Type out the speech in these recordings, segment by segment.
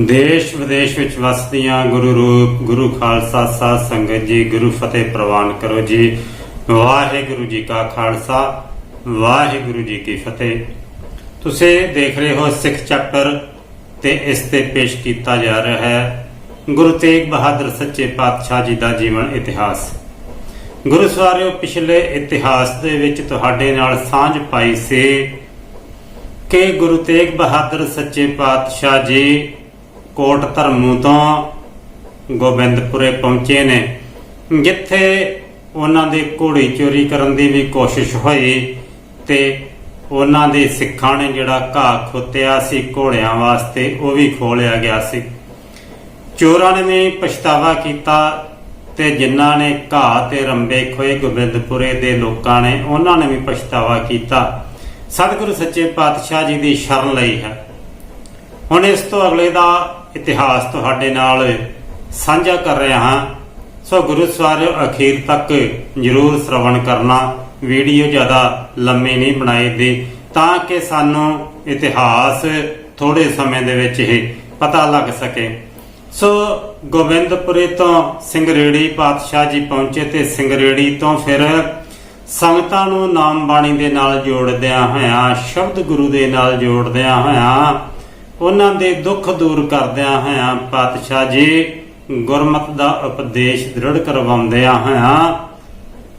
ਦੇਸ਼ ਵਿਦੇਸ਼ ਵਿੱਚ ਵਸਦੀਆਂ ਗੁਰੂ ਰੂਪ, ਗੁਰੂ ਖਾਲਸਾ ਸਾਧ ਸੰਗਤ ਜੀ, ਗੁਰੂ ਫਤਿਹ ਪ੍ਰਵਾਨ ਕਰੋ ਜੀ। ਵਾਹਿਗੁਰੂ ਜੀ ਕਾ ਖਾਲਸਾ, ਵਾਹਿਗੁਰੂ ਜੀ ਕੀ ਫਤਿਹ। ਤੁਸੀਂ ਦੇਖ ਰਹੇ ਹੋ ਸਿੱਖ ਚੈਪਟਰ ਤੇ ਇਸ ਤੇ ਪੇਸ਼ ਕੀਤਾ ਜਾ ਰਿਹਾ ਹੈ ਗੁਰੂ ਤੇਗ ਬਹਾਦਰ ਸੱਚੇ ਪਾਤਸ਼ਾਹ ਜੀ ਦਾ ਜੀਵਨ ਇਤਿਹਾਸ। ਗੁਰੂ ਸਵਾਰਿਓ, ਪਿਛਲੇ ਇਤਿਹਾਸ ਦੇ ਵਿੱਚ ਤੁਹਾਡੇ ਨਾਲ ਸਾਂਝ ਪਾਈ ਸੀ ਕਿ ਗੁਰੂ ਤੇਗ ਬਹਾਦਰ ਸੱਚੇ ਪਾਤਸ਼ਾਹ ਜੀ ਕੋਟ ਧਰਮੂ ਤੋਂ ਗੋਬਿੰਦਪੁਰੇ ਪਹੁੰਚੇ ਨੇ। ਜਿੱਥੇ ਉਹਨਾਂ ਦੇ ਘੋੜੀ ਚੋਰੀ ਕਰਨ ਦੀ ਵੀ ਕੋਸ਼ਿਸ਼ ਹੋਈ ਤੇ ਉਹਨਾਂ ਦੇ ਸਿੱਖਾਂ ਨੇ ਜਿਹੜਾ ਘਾਹ ਖੋਤਿਆ ਸੀ ਘੋੜਿਆਂ ਵਾਸਤੇ, ਉਹ ਵੀ ਖੋਲਿਆ ਗਿਆ ਸੀ। ਚੋਰਾਂ ਨੇ ਵੀ ਪਛਤਾਵਾ ਕੀਤਾ ਤੇ ਜਿਨ੍ਹਾਂ ਨੇ ਘਾਹ ਤੇ ਰੰਬੇ ਖੋਏ ਗੋਬਿੰਦਪੁਰੇ ਦੇ ਲੋਕਾਂ ਨੇ, ਉਹਨਾਂ ਨੇ ਵੀ ਪਛਤਾਵਾ ਕੀਤਾ। ਸਤਿਗੁਰੂ ਸੱਚੇ ਪਾਤਸ਼ਾਹ ਜੀ ਦੀ ਸ਼ਰਨ ਲਈ ਹੈ। ਹੁਣ ਇਸ ਤੋਂ ਅਗਲੇ ਦਾ ਇਤਿਹਾਸ ਤੁਹਾਡੇ ਨਾਲ ਸਾਂਝਾ ਕਰ ਰਿਹਾ ਹਾਂ। ਸੋ ਗੁਰੂ ਸਵਾਰਿਓ, ਅਖੀਰ ਤੱਕ ਜਰੂਰ ਸ਼ਰਵਣ ਕਰਨਾ। ਵੀਡੀਓ ਜ਼ਿਆਦਾ ਲੰਮੀ ਨਹੀਂ ਬਣਾਈ ਦੀ ਤਾਂ ਕਿ ਸਾਨੂੰ ਇਤਿਹਾਸ ਥੋੜੇ ਸਮੇਂ ਦੇ ਵਿੱਚ ਹੀ ਪਤਾ ਲੱਗ ਸਕੇ। ਸੋ ਗੋਬਿੰਦਪੁਰੇ ਤੋਂ ਸਿੰਗਰੇੜੀ ਪਾਤਸ਼ਾਹ ਜੀ ਪਹੁੰਚੇ ਤੇ ਸਿੰਗਰੇੜੀ ਤੋਂ ਫਿਰ ਸੰਗਤਾਂ ਨੂੰ ਨਾਮ ਬਾਣੀ ਦੇ ਨਾਲ ਜੋੜਦਿਆਂ ਹੋਇਆਂ, ਸ਼ਬਦ ਗੁਰੂ ਦੇ ਨਾਲ ਜੋੜਦਿਆਂ ਹੋਇਆਂ ਉਹਨਾਂ ਦੇ ਦੁੱਖ ਦੂਰ ਕਰਦਿਆਂ ਹੋਇਆਂ ਪਾਤਸ਼ਾਹ ਜੀ ਗੁਰਮਤ ਦਾ ਉਪਦੇਸ਼ ਦ੍ਰਿੜ ਕਰਵਾਉਂਦਿਆਂ ਹੋਇਆਂ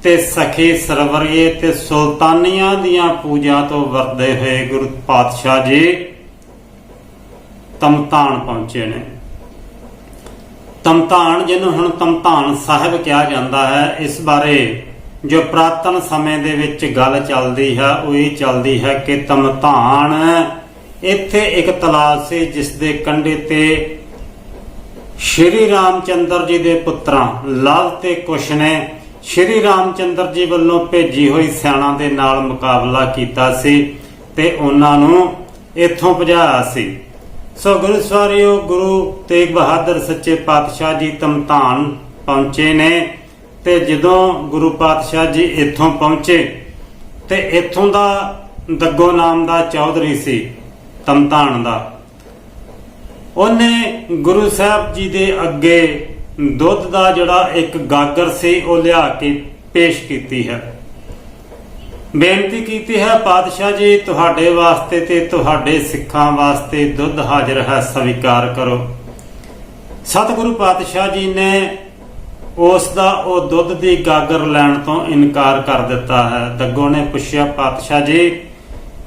ਤੇ ਸਖੀ ਸਰਵਰੀਏ ਤੇ ਸੁਲਤਾਨੀਆਂ ਦੀਆਂ ਪੂਜਾ ਤੋਂ ਵਰਦੇ ਹੋਏ ਗੁਰੂ ਪਾਤਸ਼ਾਹ ਜੀ ਤਮਤਾਨ ਪਹੁੰਚੇ ਨੇ। ਤਮਤਾਨ ਜਿਹਨੂੰ ਹੁਣ ਤਮਤਾਨ ਸਾਹਿਬ ਕਿਹਾ ਜਾਂਦਾ ਹੈ, ਇਸ ਬਾਰੇ ਜੋ ਪ੍ਰਾਤਨ ਸਮੇਂ ਦੇ ਵਿੱਚ ਗੱਲ ਚੱਲਦੀ ਹੈ, ਉਹ ਇਹ ਚੱਲਦੀ ਹੈ ਕਿ ਤਮਤਾਨ ਇੱਥੇ ਇੱਕ ਤਲਾਬ ਸੀ ਜਿਸ ਦੇ ਕੰਢੇ ਤੇ ਸ਼੍ਰੀ ਰਾਮਚੰਦਰ ਜੀ ਦੇ ਪੁੱਤਰਾਂ, ਲਵ ਤੇ ਕੁਸ਼ ਨੇ ਸ਼੍ਰੀ ਰਾਮਚੰਦਰ ਜੀ ਵੱਲੋਂ ਭੇਜੀ ਹੋਈ ਸਿਆਣਾ ਦੇ ਨਾਲ ਮੁਕਾਬਲਾ ਕੀਤਾ ਸੀ ਤੇ ਉਹਨਾਂ ਨੂੰ ਇੱਥੋਂ ਭਜਾਇਆ ਸੀ। ਸੋ ਗੁਰੂ ਸਵਾਰਿਓ, ਗੁਰੂ ਤੇਗ ਬਹਾਦਰ ਸੱਚੇ ਪਾਤਸ਼ਾਹ ਜੀ ਤਮਤਾਨ ਪਹੁੰਚੇ ਨੇ ਤੇ ਜਦੋਂ ਗੁਰੂ ਪਾਤਸ਼ਾਹ ਜੀ ਇੱਥੋਂ ਪਹੁੰਚੇ ਤੇ ਇੱਥੋਂ ਦਾ ਦੱਗੋ ਨਾਮ ਦਾ ਚੌਧਰੀ ਸੀ ਤਮਤਾਨ ਦਾ। ਉਹਨੇ ਗੁਰੂ ਸਾਹਿਬ ਜੀ ਦੇ ਅੱਗੇ ਦੁੱਧ ਦਾ ਜਿਹੜਾ ਇੱਕ ਗਾਗਰ ਸੀ, ਉਹ ਲਿਆ ਕੇ ਪੇਸ਼ ਕੀਤੀ ਹੈ। ਬੇਨਤੀ ਕੀਤੀ ਹੈ, ਪਾਤਸ਼ਾਹ ਜੀ, ਤੁਹਾਡੇ ਵਾਸਤੇ ਤੇ ਤੁਹਾਡੇ ਸਿੱਖਾਂ ਵਾਸਤੇ ਦੁੱਧ ਹਾਜ਼ਰ ਹੈ, ਸਵੀਕਾਰ ਕਰੋ। ਸਤਿਗੁਰੂ ਪਾਤਸ਼ਾਹ ਜੀ ਨੇ ਉਸ ਦਾ ਉਹ ਦੁੱਧ ਦੀ ਗਾਗਰ ਲੈਣ ਤੋਂ ਇਨਕਾਰ ਕਰ ਦਿੱਤਾ ਹੈ। ਦੱਗੋ ਨੇ ਪੁੱਛਿਆ, ਪਾਤਸ਼ਾਹ ਜੀ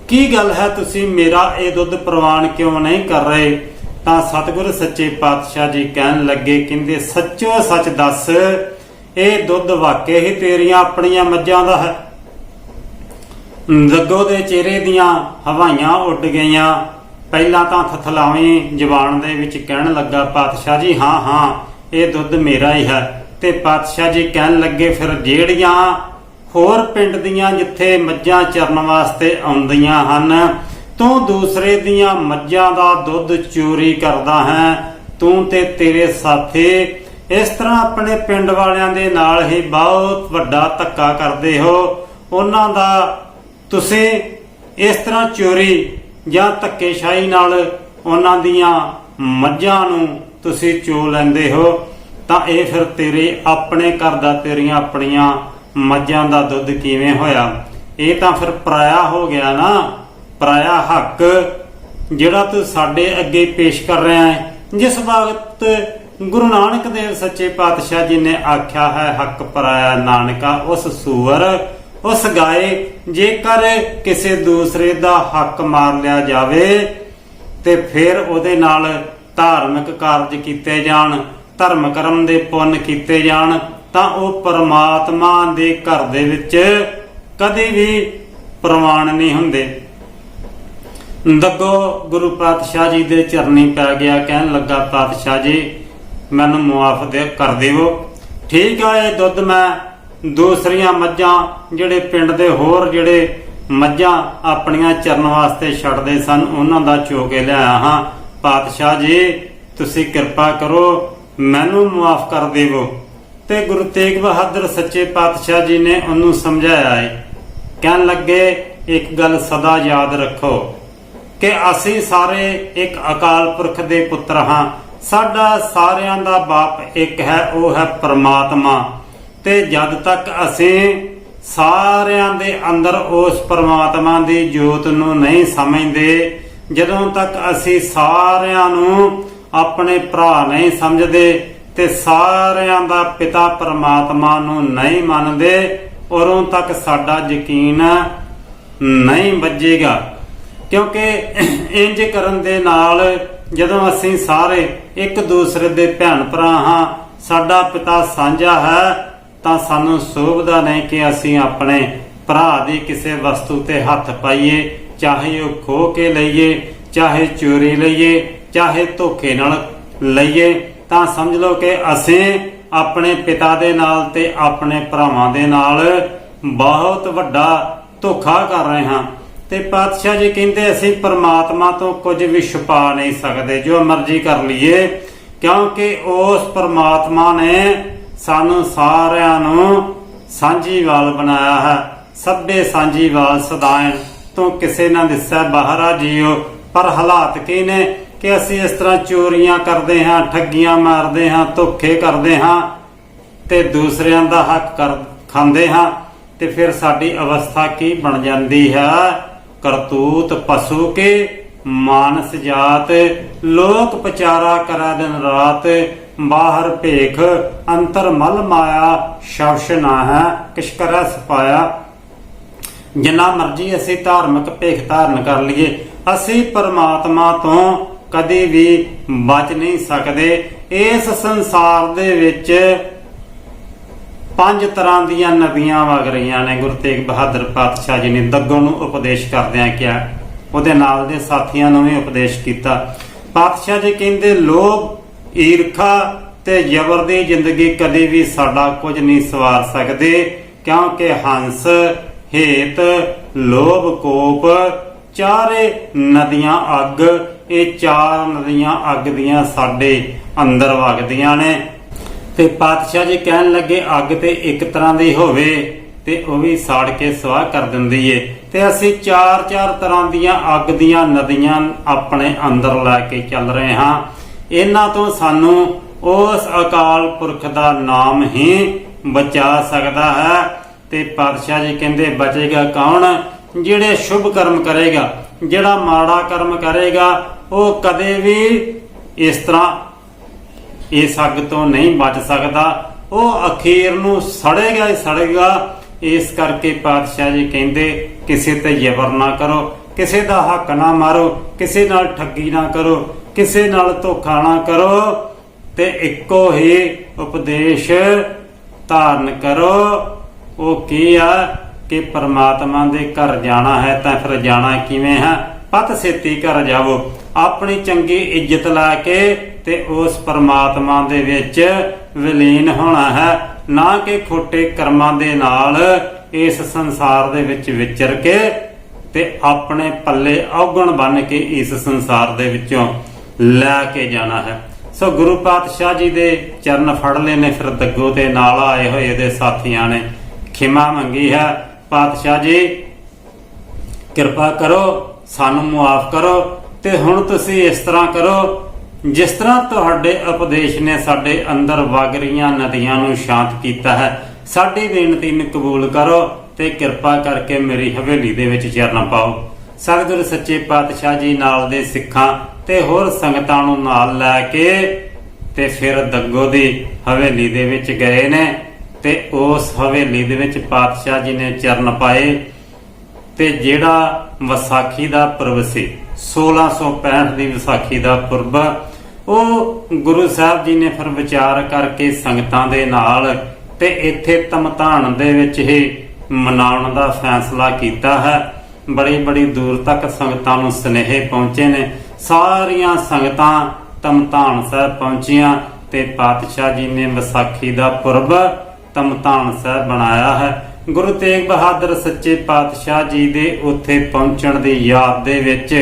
ਕੀ ਗੱਲ ਹੈ ਤੁਸੀਂ ਮੇਰਾ ਇਹ ਦੁੱਧ ਪ੍ਰਵਾਨ ਕਿਉਂ ਨਹੀਂ ਕਰ ਰਹੇ? ਤਾਂ ਸਤਿਗੁਰ ਸੱਚੇ ਪਾਤਸ਼ਾਹ ਜੀ ਕਹਿਣ ਲੱਗੇ, ਕਹਿੰਦੇ, ਸੱਚੋ ਸੱਚ ਦੱਸ, ਇਹ ਦੁੱਧ ਵਾਕਿਆ ਹੀ ਤੇਰੀਆਂ ਆਪਣੀਆਂ ਮੱਝਾਂ ਦਾ ਹੈ। ਦੱਗੋ ਦੇ ਚਿਹਰੇ ਦੀਆਂ ਹਵਾਈਆਂ ਉੱਡ ਗਈਆਂ। ਪਹਿਲਾਂ ਤਾਂ ਥਥਲਾਵੇਂ ਜ਼ਬਾਨ ਦੇ ਵਿੱਚ ਕਹਿਣ ਲੱਗਾ, ਪਾਤਸ਼ਾਹ ਜੀ, ਹਾਂ ਹਾਂ, ਇਹ ਦੁੱਧ ਮੇਰਾ ਹੀ ਹੈ। ਤੇ ਪਾਤਸ਼ਾਹ ਜੀ ਕਹਿਣ ਲੱਗੇ, ਫਿਰ ਜਿਹੜੀਆਂ ਹੋਰ ਪਿੰਡ ਦੀਆਂ ਜਿੱਥੇ ਮੱਝਾਂ ਚਰਨ ਵਾਸਤੇ ਆਉਂਦੀਆਂ ਹਨ, ਤੂੰ ਦੂਸਰੇ ਦੀਆਂ ਮੱਝਾਂ ਦਾ ਦੁੱਧ ਚੋਰੀ ਕਰਦਾ ਹੈ, ਤੂੰ ਤੇ ਤੇਰੇ ਸਾਥੀ ਇਸ ਤਰ੍ਹਾਂ ਆਪਣੇ ਪਿੰਡ ਵਾਲਿਆਂ ਦੇ ਨਾਲ ਹੀ ਬਹੁਤ ਵੱਡਾ ਧੱਕਾ ਕਰਦੇ ਹੋ। ਉਹਨਾਂ ਦਾ ਤੁਸੀਂ ਇਸ ਤਰ੍ਹਾਂ ਚੋਰੀ ਜਾਂ ਧੱਕੇਸ਼ਾਹੀ ਨਾਲ ਉਹਨਾਂ ਦੀਆਂ ਮੱਝਾਂ ਨੂੰ ਤੁਸੀਂ ਚੋ ਲੈਂਦੇ ਹੋ, ਤਾਂ ਇਹ ਫਿਰ ਤੇਰੇ ਆਪਣੇ ਘਰ ਦਾ ਤੇਰੀਆਂ ਆਪਣੀਆਂ ਮੱਝਾਂ ਦਾ ਦੁੱਧ ਕਿਵੇਂ ਹੋਇਆ? ਇਹ ਤਾਂ ਫਿਰ ਪਰਾਇਆ ਹੋ ਗਿਆ ਨਾ। ਪਰਾਇਆ ਹੱਕ ਜਿਹੜਾ ਤੂੰ ਸਾਡੇ ਅੱਗੇ ਪੇਸ਼ ਕਰ ਰਿਹਾ ਹੈ। ਜਿਸ ਵਕਤ ਗੁਰੂ ਨਾਨਕ ਦੇਵ ਸੱਚੇ ਪਾਤਸ਼ਾਹ ਜੀ ਨੇ ਆਖਿਆ ਹੈ, ਹੱਕ ਪਰਾਇਆ ਨਾਨਕਾ, ਉਸ ਸੂਰ ਉਸ ਗਾਏ, ਜੇਕਰ ਕਿਸੇ ਦੂਸਰੇ ਦਾ ਹੱਕ ਮਾਰ ਲਿਆ ਜਾਵੇ, ਤੇ ਫਿਰ ਉਹਦੇ ਨਾਲ ਧਾਰਮਿਕ ਕਾਰਜ ਕੀਤੇ ਜਾਣ, ਧਰਮ ਕਰਮ ਦੇ ਪੁੰਨ ਕੀਤੇ ਜਾਣ ਤਾਂ ਉਹ ਪਰਮਾਤਮਾ ਦੇ ਘਰ ਦੇ ਵਿੱਚ ਕਦੇ ਵੀ ਪ੍ਰਵਾਨ ਨਹੀਂ ਹੁੰਦੇ। ਦੱਗੋ ਗੁਰੂ ਪਾਤਸ਼ਾਹ ਜੀ ਦੇ ਚਰਨੀ ਪੈ ਗਿਆ, ਕਹਿਣ ਲੱਗਾ, ਪਾਤਸ਼ਾਹ ਜੀ, ਮੈਨੂੰ ਮੁਆਫ ਦੇ, ਕਰ ਦੇਵੋ। ਠੀਕ ਆ ਇਹ ਦੁੱਧ ਮੈਂ ਦੂਸਰੀਆਂ ਮੱਝਾਂ, ਜਿਹੜੇ ਪਿੰਡ ਦੇ ਹੋਰ ਜਿਹੜੇ ਮੱਝਾਂ ਆਪਣੀਆਂ ਚਰਨ ਵਾਸਤੇ ਛੱਡਦੇ ਸਨ, ਉਹਨਾਂ ਦਾ ਚੋ ਕੇ ਲਿਆਇਆ ਹਾਂ ਪਾਤਸ਼ਾਹ ਜੀ, ਤੁਸੀਂ ਕਿਰਪਾ ਕਰੋ, ਮੈਨੂੰ ਮੁਆਫ਼ ਕਰ ਦੇਵੋ। ਤੇ ਗੁਰੂ ਤੇਗ ਬਹਾਦਰ ਸੱਚੇ ਪਾਤਸ਼ਾਹ ਜੀ ਨੇ ਉਹਨੂੰ ਸਮਝਾਇਆ ਹੈ ਕਹਿਣ ਲੱਗੇ, ਇੱਕ ਗੱਲ ਸਦਾ ਯਾਦ ਰੱਖੋ ਕਿ ਅਸੀਂ ਸਾਰੇ ਇੱਕ ਅਕਾਲ ਪੁਰਖ ਦੇ ਪੁੱਤਰ ਹਾਂ। ਸਾਡਾ ਸਾਰਿਆਂ ਦਾ ਬਾਪ ਇੱਕ ਹੈ, ਉਹ ਹੈ ਪ੍ਰਮਾਤਮਾ। ਤੇ ਜਦ ਤੱਕ ਅਸੀਂ ਸਾਰਿਆਂ ਦੇ ਅੰਦਰ ਉਸ ਪ੍ਰਮਾਤਮਾ ਦੀ ਜੋਤ ਨੂੰ ਨਹੀਂ ਸਮਝਦੇ, ਜਦੋਂ ਤੱਕ ਅਸੀਂ ਸਾਰਿਆਂ ਨੂੰ ਆਪਣੇ ਭਰਾ ਨਹੀਂ ਸਮਝਦੇ ਤੇ ਸਾਰਿਆਂ ਦਾ ਪਿਤਾ ਪ੍ਰਮਾਤਮਾ ਨੂੰ ਨਹੀਂ ਮੰਨਦੇ, ਉਦੋਂ ਤੱਕ ਸਾਡਾ ਯਕੀਨ ਨਹੀਂ ਵੱਜੇਗਾ। ਕਿਉਂਕਿ ਇੰਜ ਕਰਨ ਦੇ ਨਾਲ ਜਦੋਂ ਅਸੀਂ ਸਾਰੇ ਇੱਕ ਦੂਸਰੇ ਦੇ ਭੈਣ ਭਰਾ ਹਾਂ, ਸਾਡਾ ਪਿਤਾ ਸਾਂਝਾ ਹੈ, ਤਾਂ ਸਾਨੂੰ ਸੋਭਦਾ ਨਹੀਂ ਕਿ ਅਸੀਂ ਆਪਣੇ ਭਰਾ ਦੀ ਕਿਸੇ ਵਸਤੂ ਤੇ ਹੱਥ ਪਾਈਏ, ਚਾਹੇ ਉਹ ਖੋ ਕੇ ਲਈਏ, ਚਾਹੇ ਚੋਰੀ ਲਈਏ, ਚਾਹੇ ਧੋਖੇ ਨਾਲ ਲਈਏ। ਤਾਂ ਸਮਝ ਲਓ ਕਿ ਅਸੀਂ ਆਪਣੇ ਪਿਤਾ ਦੇ ਨਾਲ ਤੇ ਆਪਣੇ ਭਰਾਵਾਂ ਦੇ ਨਾਲ ਬਹੁਤ ਵੱਡਾ ਧੋਖਾ ਕਰ ਰਹੇ ਹਾਂ। ਤੇ ਪਾਤਸ਼ਾਹ ਜੀ ਕਹਿੰਦੇ ਅਸੀਂ ਪਰਮਾਤਮਾ ਤੋਂ ਕੁਝ ਵੀ ਛੁਪਾ ਨਹੀਂ ਸਕਦੇ, ਜੋ ਮਰਜ਼ੀ ਕਰ ਲਈਏ, ਕਿਉਂਕਿ ਉਸ ਪਰਮਾਤਮਾ ਨੇ ਸਾਨੂੰ ਸਾਰਿਆਂ ਨੂੰ ਸਾਂਝੀਵਾਲ ਬਣਾਇਆ ਹੈ। ਸਭੇ ਸਾਂਝੀਵਾਲ ਸਦਾਇਣ ਤੋਂ ਕਿਸੇ ਨਾ ਦਿਸੈ, ਬਾਹਰਾ ਜੀਓ। ਪਰ ਹਾਲਾਤ ਕੀ ਨੇ? ਕਿ ਅਸੀਂ ਇਸ ਤਰ੍ਹਾਂ ਚੋਰੀਆਂ ਕਰਦੇ ਹਾਂ, ਠੱਗੀਆਂ ਮਾਰਦੇ ਹਾਂ, ਧੋਖੇ ਕਰਦੇ ਹਾਂ ਤੇ ਦੂਸਰਿਆਂ ਦਾ ਹੱਕ ਕਰ, ਖਾਂਦੇ ਹਾਂ ਤੇ ਫਿਰ ਸਾਡੀ ਅਵਸਥਾ ਕੀ ਬਣ ਜਾਂਦੀ ਹੈ? ਕਰਤੂਤ ਪਸ਼ੂ ਕੇ, ਮਾਨਸ ਜਾਤ, ਲੋਕ ਪਚਾਰਾ ਕਰਾ ਦਿਨ ਰਾਤ, ਬਾਹਰ ਭੇਖ, ਅੰਤਰ ਮਲ ਮਾਇਆ ਸ਼ਵਸ਼ ਨਾ ਹੈ ਕਿਛ ਕਰੈ ਸਪਾਇਆ। ਜਿੰਨਾ ਮਰਜ਼ੀ ਅਸੀਂ ਧਾਰਮਿਕ ਭੇਖ ਧਾਰਨ ਕਰ ਲਈਏ, ਅਸੀਂ ਪਰਮਾਤਮਾ ਤੋਂ ਕਦੇ ਵੀ ਬਚ ਨਹੀਂ ਸਕਦੇ। ਇਸ ਸੰਸਾਰ ਦੇ ਵਿੱਚ ਪੰਜ ਤਰ੍ਹਾਂ ਦੀਆਂ ਨਦੀਆਂ ਵਗ ਰਹੀਆਂ ਨੇ। ਗੁਰੂ ਤੇਗ ਬਹਾਦਰ ਪਾਤਸ਼ਾਹ ਜੀ ਨੇ ਦੱਗੋਂ ਨੂੰ ਉਪਦੇਸ਼ ਕਰਦਿਆਂ ਕਿਹਾ। ਉਹਦੇ ਨਾਲ ਦੇ ਸਾਥੀਆਂ ਨੂੰ ਵੀ ਉਪਦੇਸ਼ ਕੀਤਾ। ਪਾਤਸ਼ਾਹ ਜੀ ਕਹਿੰਦੇ, ਲੋਭ, ਈਰਖਾ ਤੇ ਜ਼ਬਰ ਦੀ ਜ਼ਿੰਦਗੀ ਕਦੇ ਵੀ ਸਾਡਾ ਕੁਝ ਨਹੀਂ ਸਵਾਰ ਸਕਦੇ। ਕਿਉਂਕਿ ਹੰਸ, ਹੇਤ, ਲੋਭ, ਕੋਪ ਚਾਰੇ ਨਦੀਆਂ ਅੱਗ ਇਹ ਚਾਰ ਨਦੀਆਂ ਅੱਗ ਦੀਆਂ ਸਾਡੇ ਅੰਦਰ ਵਗਦੀਆਂ ਨੇ। ਤੇ ਪਾਤਸ਼ਾਹ ਜੀ ਕਹਿਣ ਲੱਗੇ, ਅੱਗ ਤੇ ਇੱਕ ਤਰ੍ਹਾਂ ਦੀ ਹੋਵੇ ਤੇ ਉਹ ਵੀ ਸਾੜ ਕੇ ਸਵਾਹ ਕਰ ਦਿੰਦੀ ਏ। ਤੇ ਅਸੀਂ ਚਾਰ ਚਾਰ ਤਰ੍ਹਾਂ ਦੀਆਂ ਅੱਗ ਦੀਆਂ ਨਦੀਆਂ ਆਪਣੇ ਅੰਦਰ ਲੈ ਕੇ ਚੱਲ ਰਹੇ ਹਾਂ। ਇਹਨਾਂ ਤੋਂ ਸਾਨੂੰ ਉਸ ਅਕਾਲ ਪੁਰਖ ਦਾ ਨਾਮ ਹੀ ਬਚਾ ਸਕਦਾ ਹੈ। ਤੇ ਪਾਤਸ਼ਾਹ ਜੀ ਕਹਿੰਦੇ, ਬਚੇਗਾ ਕੌਣ? ਜਿਹੜੇ ਸ਼ੁਭ ਕਰਮ ਕਰੇਗਾ ਜਿਹੜਾ ਮਾੜਾ ਕਰਮ ਕਰੇਗਾ, ਉਹ ਕਦੇ ਵੀ ਇਸ ਤਰ੍ਹਾਂ ਇਸ ਅੱਗ ਤੋਂ ਨਹੀਂ ਬਚ ਸਕਦਾ। ਉਹ ਅਖੀਰ ਨੂੰ ਸੜੇਗਾ ਹੀ ਸੜੇਗਾ। ਇਸ ਕਰਕੇ ਪਾਤਸ਼ਾਹ ਜੀ ਕਹਿੰਦੇ, ਕਿਸੇ ਤੇ ਜ਼ਬਰ ਨਾ ਕਰੋ, ਕਿਸੇ ਦਾ ਹੱਕ ਨਾ ਮਾਰੋ, ਕਿਸੇ ਨਾਲ ਠੱਗੀ ਨਾ ਕਰੋ, ਕਿਸੇ ਨਾਲ ਧੋਖਾ ਨਾ ਕਰੋ ਤੇ ਇੱਕੋ ਹੀ ਉਪਦੇਸ਼ ਧਾਰਨ ਕਰੋ। ਉਹ ਕੀ ਆ? ਕਿ ਪਰਮਾਤਮਾ ਦੇ ਘਰ ਜਾਣਾ ਹੈ ਤਾਂ ਫਿਰ ਜਾਣਾ ਕਿਵੇਂ ਹੈ? ਪਤ ਸੇਤੀ ਘਰ ਜਾਵੋ। ਆਪਣੀ ਚੰਗੀ ਇੱਜ਼ਤ ਲਾ ਕੇ ਤੇ ਉਸ ਪਰਮਾਤਮਾ ਦੇ ਵਿੱਚ ਵਿਲੀਨ ਹੋਣਾ ਹੈ। ਨਾ ਕਿ ਖੋਟੇ ਕਰਮਾਂ ਦੇ ਨਾਲ ਇਸ ਸੰਸਾਰ ਦੇ ਵਿੱਚ ਵਿਚਰ ਕੇ ਤੇ ਆਪਣੇ ਪੱਲੇ ਔਗਣ ਬਣ ਕੇ ਇਸ ਸੰਸਾਰ ਦੇ ਵਿੱਚੋਂ ਲੈ ਕੇ ਜਾਣਾ ਹੈ। ਸੋ ਗੁਰੂ ਪਾਤਸ਼ਾਹ ਜੀ ਦੇ ਚਰਨ ਫੜ ਲਏ ਨੇ, ਫਿਰ ਦੱਗੋ ਤੇ ਨਾਲ ਆਏ ਹੋਏ ਇਹਦੇ ਸਾਥੀਆਂ ਨੇ। ਖਿਮਾ ਮੰਗੀ ਹੈ। ਪਾਤਸ਼ਾਹ ਜੀ, ਕਿਰਪਾ ਕਰੋ, ਸਾਨੂੰ ਮੁਆਫ ਕਰੋ ਤੇ ਹੁਣ ਤੁਸੀਂ ਇਸ ਤਰ੍ਹਾਂ ਕਰੋ, ਜਿਸ ਤਰ੍ਹਾਂ ਤੁਹਾਡੇ ਉਪਦੇਸ਼ ਨੇ ਸਾਡੇ ਅੰਦਰ ਵਗ ਰਹੀਆਂ ਨਦੀਆਂ ਨੂੰ ਸ਼ਾਂਤ ਕੀਤਾ ਹੈ, ਸਾਡੀ ਬੇਨਤੀ ਨੂੰ ਕਬੂਲ ਕਰੋ ਤੇ ਕਿਰਪਾ ਕਰਕੇ ਮੇਰੀ ਹਵੇਲੀ ਦੇ ਵਿੱਚ ਚਰਨ ਪਾਓ। ਸਤਿਗੁਰ ਸੱਚੇ ਪਾਤਸ਼ਾਹ ਜੀ ਨਾਲ ਦੇ ਸਿੱਖਾਂ ਤੇ ਹੋਰ ਸੰਗਤਾਂ ਨੂੰ ਨਾਲ ਲੈ ਕੇ ਤੇ ਫਿਰ ਦੱਗੋ ਦੀ ਹਵੇਲੀ ਦੇ ਵਿੱਚ ਗਏ ਨੇ। ਤੇ ਉਸ ਹਵੇਲੀ ਦੇ ਵਿੱਚ ਪਾਤਸ਼ਾਹ ਜੀ ਨੇ ਚਰਨ ਪਾਏ ਤੇ ਜਿਹੜਾ ਵਿਸਾਖੀ ਦਾ ਪੁਰਬ ਸੀ 1665 ਦੀ ਵਿਸਾਖੀ ਦਾ ਪੁਰਬ, ਉਹ ਗੁਰੂ ਸਾਹਿਬ ਜੀ ਨੇ ਫਿਰ ਵਿਚਾਰ ਕਰਕੇ ਸੰਗਤਾਂ ਦੇ ਨਾਲ ਤੇ ਇੱਥੇ ਤਮਤਾਨ ਦੇ ਵਿੱਚ ਹੀ ਮਨਾਉਣ ਦਾ ਫੈਸਲਾ ਕੀਤਾ ਹੈ। ਬੜੀ ਬੜੀ ਦੂਰ ਤੱਕ ਸੰਗਤਾਂ ਨੂੰ ਸਨੇਹੇ ਪਹੁੰਚੇ ਨੇ। ਸਾਰੀਆਂ ਸੰਗਤਾਂ ਤਮਤਾਨ ਸਾਹਿਬ ਪਹੁੰਚੀਆਂ ਤੇ ਪਾਤਸ਼ਾਹ ਜੀ ਨੇ ਵਿਸਾਖੀ ਦਾ ਪੁਰਬ ਤਮਤਾਨ ਸਾਹਿਬ ਬਣਾਇਆ ਹੈ। ਗੁਰੂ ਤੇਗ ਬਹਾਦਰ ਸੱਚੇ ਪਾਤਸ਼ਾਹ ਜੀ ਦੇ ਉੱਥੇ ਪਹੁੰਚਣ ਦੀ ਯਾਦ ਦੇ ਵਿੱਚ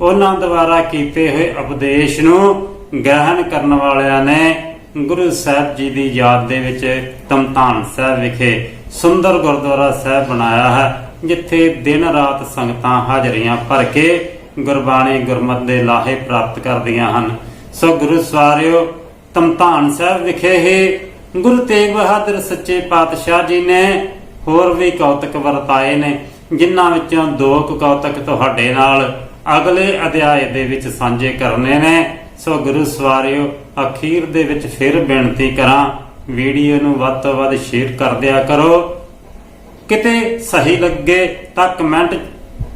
ਉਹਨਾਂ ਦੁਆਰਾ ਕੀਤੇ ਹੋਏ ਉਪਦੇਸ਼ ਨੂੰ ਗ੍ਰਹਿਣ ਕਰਨ ਵਾਲਿਆਂ ਨੇ ਗੁਰੂ ਸਾਹਿਬ ਜੀ ਦੀ ਯਾਦ ਦੇ ਵਿੱਚ ਤਮਤਾਨ ਸਾਹਿਬ ਵਿਖੇ ਸੁੰਦਰ ਗੁਰਦੁਆਰਾ ਸਾਹਿਬ ਬਣਾਇਆ ਹੈ, ਜਿੱਥੇ ਦਿਨ ਰਾਤ ਸੰਗਤਾਂ ਹਾਜ਼ਰੀਆਂ ਭਰ ਕੇ ਗੁਰਬਾਣੀ ਗੁਰਮਤਿ ਦੇ ਲਾਹੇ ਪ੍ਰਾਪਤ ਕਰਦੀਆਂ ਹਨ। ਸੋ ਗੁਰੂ ਸਵਾਰਿਓ ਤਮਤਾਨ ਸਾਹਿਬ ਵਿਖੇ ਹੀ ਗੁਰੂ ਤੇਗ ਬਹਾਦਰ ਸੱਚੇ ਪਾਤਸ਼ਾਹ ਜੀ ਨੇ ਹੋਰ ਵੀ ਕੌਤਕ ਵਰਤਾਏ ਨੇ, ਜਿਨ੍ਹਾਂ ਵਿੱਚੋਂ ਦੋ ਕੌਤਕ ਤੁਹਾਡੇ ਨਾਲ ਅਗਲੇ ਅਧਿਆਏ ਦੇ ਵਿੱਚ ਸਾਂਝੇ ਕਰਨੇ ਨੇ। ਸੋ ਗੁਰੂ ਸਵਾਰਿਓ, ਅਖੀਰ ਦੇ ਵਿੱਚ ਫਿਰ ਬੇਨਤੀ ਕਰਾਂ, ਵੀਡੀਓ ਨੂੰ ਵੱਧ ਤੋਂ ਵੱਧ ਸ਼ੇਅਰ ਕਰ ਦਿਆ ਕਰੋ। ਕਿਤੇ ਸਹੀ ਲੱਗੇ ਤਾਂ ਕਮੈਂਟ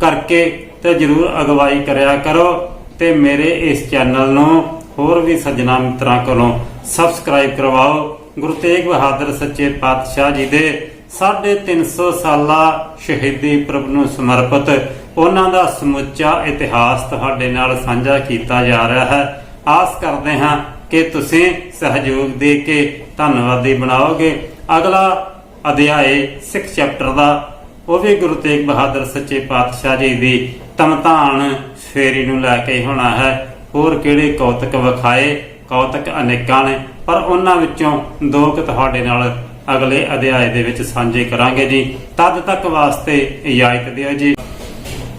ਕਰਕੇ ਤੇ ਜਰੂਰ ਅਗਵਾਈ ਕਰਿਆ ਕਰੋ ਤੇ ਮੇਰੇ ਇਸ ਚੈਨਲ ਨੂੰ ਹੋਰ ਵੀ ਸੱਜਣਾ ਮਿੱਤਰਾਂ ਕੋਲੋਂ ਸਬਸਕ੍ਰਾਈਬ ਕਰਵਾਓ। ਗੁਰੂ ਤੇਗ ਬਹਾਦਰ ਸੱਚੇ ਪਾਤਸ਼ਾਹ ਜੀ ਦੇ 350 ਸਾਲਾ ਸ਼ਹੀਦੀ ਪ੍ਰਭ ਨੂੰ ਸਮਰਪਿਤ ਉਹਨਾਂ ਦਾ ਸਮੁੱਚਾ ਇਤਿਹਾਸ ਤੁਹਾਡੇ ਨਾਲ ਸਾਂਝਾ ਕੀਤਾ ਜਾ ਰਿਹਾ ਹੈ। ਆਸ ਕਰਦੇ ਹਾਂ ਕਿ ਤੁਸੀਂ ਸਹਿਯੋਗ ਦੇ ਕੇ ਧੰਨਵਾਦੀ ਬਣਾਓਗੇ। ਅਗਲਾ ਅਧਿਆਏ ਸਿੱਖ ਚੈਪਟਰ ਦਾ, ਉਹ ਵੀ ਗੁਰੂ ਤੇਗ ਬਹਾਦਰ ਸੱਚੇ ਪਾਤਸ਼ਾਹ ਜੀ ਦੀ ਤਮਤਾਨ ਫੇਰੀ ਨੂੰ ਲੈ ਕੇ ਹੋਣਾ ਹੈ। ਹੋਰ ਕਿਹੜੇ ਕੌਤਕ ਵਿਖਾਏ? ਕੌਤਕ ਅਨੇਕਾਂ ਨੇ। ਪਰ ਉਹਨਾਂ ਵਿੱਚੋਂ ਦੋ ਕੁ ਤੁਹਾਡੇ ਨਾਲ ਅਗਲੇ ਅਧਿਆਏ ਦੇ ਵਿੱਚ ਸਾਂਝੇ ਕਰਾਂਗੇ ਜੀ। ਤਦ ਤੱਕ ਵਾਸਤੇ ਇਜਾਜ਼ਤ ਦਿਓ ਜੀ।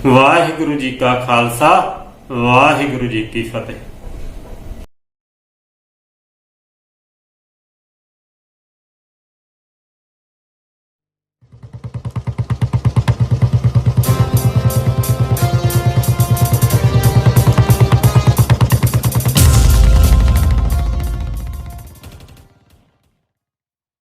ਵਾਹਿਗੁਰੂ ਜੀ ਕਾ ਖਾਲਸਾ, ਵਾਹਿਗੁਰੂ ਜੀ ਕੀ ਫਤਿਹ।